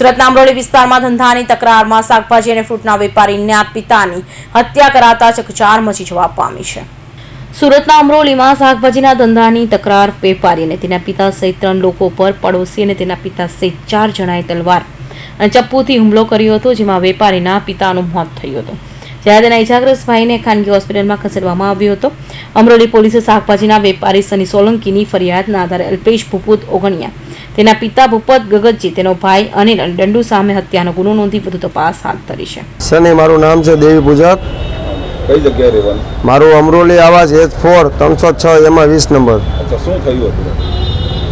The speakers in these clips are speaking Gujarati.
સુરતના અમરોલી વિસ્તારમાં ધંધાની તકરારમાં શાકભાજી અને ફ્રૂટના વેપારીના પિતાની હત્યા કરાતા ચકચાર મચી જવા પામી છે. સુરતના અમરોલીમાં શાકભાજીના ધંધાની તકરાર વેપારી અને તેના પિતા સહિત ત્રણ લોકો પર પડોશી અને તેના પિતા સહિત ચાર જણાએ તલવાર અને ચપ્પુથી હુમલો કર્યો હતો, જેમાં વેપારીના પિતાનું મોત થયું હતું. જ્યારે તેના ઇજાગ્રસ્ત ભાઈને ખાનગી હોસ્પિટલમાં ખસેડવામાં આવ્યો હતો, અમરોલી પોલીસે શાકભાજીના વેપારી સની સોલંકીની ફરિયાદના આધારે અલ્પેશ ભૂપુત ઓગણિયા તેના પિતા ભૂપત ગગતજી તેનો ભાઈ અનિલ અને દંડુ સામે હત્યાનો ગુનો નોંધી વધુ તપાસ હાથ ધરી છે. સને મારું નામ છે દેવી પૂજક કઈ જગ્યાએ રહેવાનું? મારું અમરોલી આવાસ એચ ફોર ત્રણસો છ એમાં વીસ નંબર. શું થયું હતું?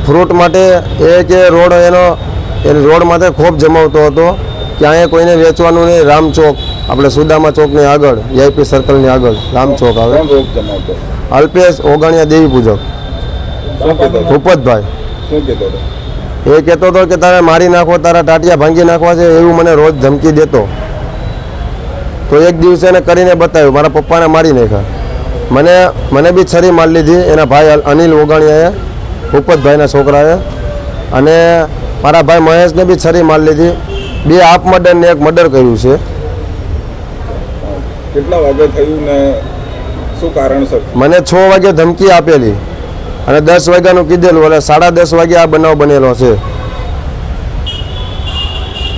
ફ્રૂટ માટે એ કે રોડ એનો એ રોડ માટે ખોફ જમાવતો હતો. ક્યાંય કોઈને વેચવાનું નહીં. રામ ચોક. આપણે સુદામા ચોકની આગળ વીઆઈપી સર્કલની આગળ રામ ચોક આવે. અલ્પેશ ઓગણિયા દેવી પૂજક? ભૂપતભાઈ. એ કહેતો હતો કે તારે મારી નાખો તારા ટાટિયા ભાંગી નાખવા છે એવું મને રોજ ધમકી દેતો. તો એક દિવસે એને કરીને બતાવ્યું મારા પપ્પાને મારી નાખ્યા. મને મને બી છરી મારી લીધી એના ભાઈ અનિલ ઓગાણિયાએ ભૂપતભાઈના છોકરાએ. અને મારા ભાઈ મહેશને બી છરી મારી લીધી. બે આપ મર્ડર ને એક મર્ડર કર્યું છે. કેટલા વાગે થયું ને શું કારણ મને છ વાગે ધમકી આપેલી. અને દસ વાગ્યાનું કીધેલું અને સાડા દસ વાગ્યા આ બનાવ બનેલો છે.